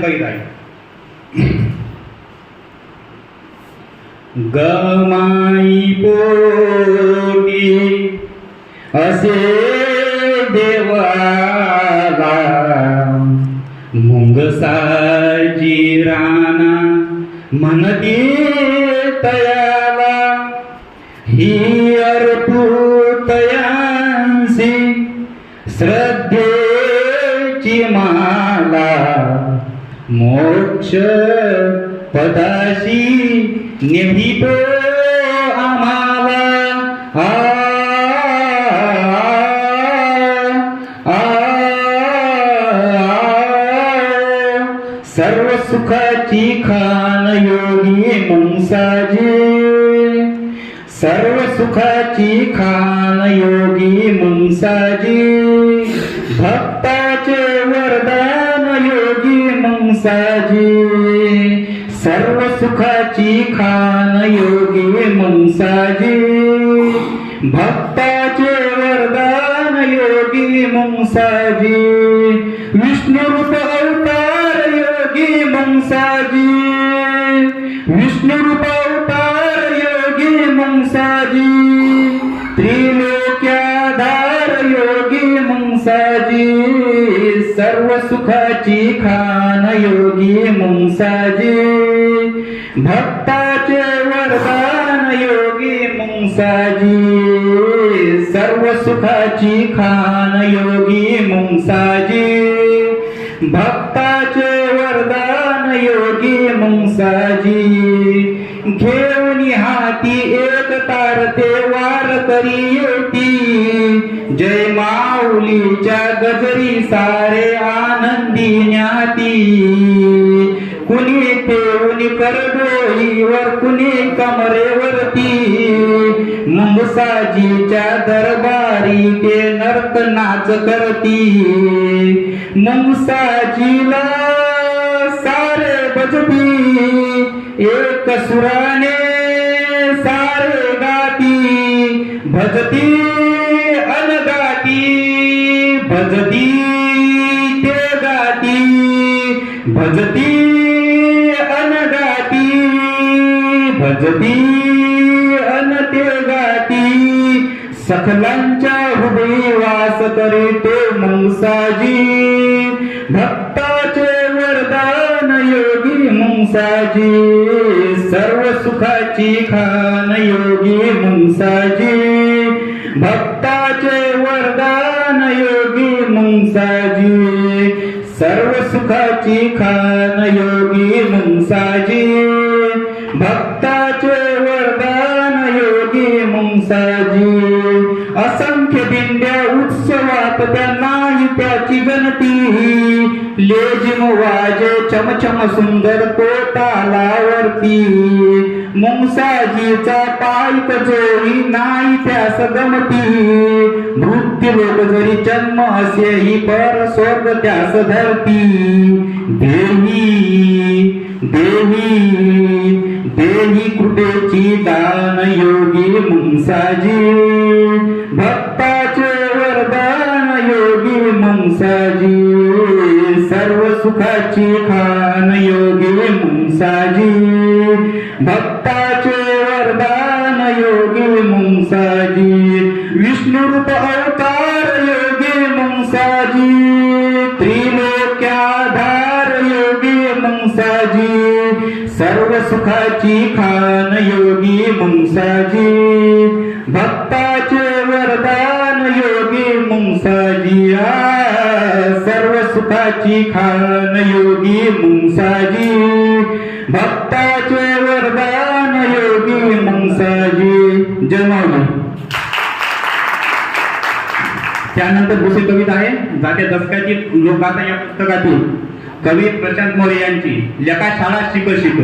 कविता आहे गमाई पोटी असे देवाला मुंगसाची राणा म्हणती तयाला. ही अर्पुतयांसी श्रद्धेची मा मोक्ष पदाशी निभितो आम्हाला आ, सर्व सुखाची खान योगी मुंसाजी सर्व सुखाची खान योगी मुंसाजी सर्व सुखाची खान योगी मुंसाजी. भक्ताचे वरदान योगी मुंसाजी. विष्णू रूप अवतार योगी मुंसाजी. विष्णु रूप अवतार योगी मुंसाजी. सर्व सुखाची खान योगी मुंसाजी. भक्ताचे वरदान योगी मुंसाजी. सर्व सुखाची खान योगी मुंसाजी. भक्ताचे वरदान योगी मुंसाजी. घेऊन हाती एक तारते वार करी होती जय माऊलीच्या गजरी सारे आनंदी ज्ञाती. कुणी ठेवून करडोईवर कुणी कमरेवरती. मुंगसाजीच्या दरबारी ते नर्त नाच करती. मुंगसाजीला सारे बजती. एक सुराने सारे भजती अनगाती भजती ते गाती भजती अनगाती भजती अन ते गाती सखलांच्या हृदयी वास करीतो मुंसाजी भक्ताचे वरदान योगी मुंसाजी सर्व सुखाची खान योगी मुंसाजी. भक्ताचे वरदान योगी मुंसाजी. सर्व सुखाची खान योगी मुंसाजी. उत्सवात नाही त्याची गणती. लेजिम वाजे चमचम सुंदर कोटालावरती मुंगसाजीचा मुंसाजीचा पायक जोडी नाही त्यास गमती मृत्यू लोक जरी जन्म असेही पर स्वर्ग त्यास धरती. देवी देवी देवी कृपेची दान योगी मुंसाजी सुखाची खान योगी मुंसाजी भक्ताचे वरदान योगी मुंसाजी विष्णु रूप अवतार योगी मुंसाजी त्रिलोक्याधार योगी मुंसाजी सर्व सुखाची खान योगी मुंसाजी भक्ताचे वरदान योगी मुंसाजी सुखाची खान योगी मुंसाजी भक्ताचे वरदान योगी मुंसाजी. जमावली त्यानंतर दुसरी कविता आहे जाते दशकाची लोकगाथा या पुस्तकातून. कवी प्रशांत मोरे यांची लेखा शाळा शिक शिक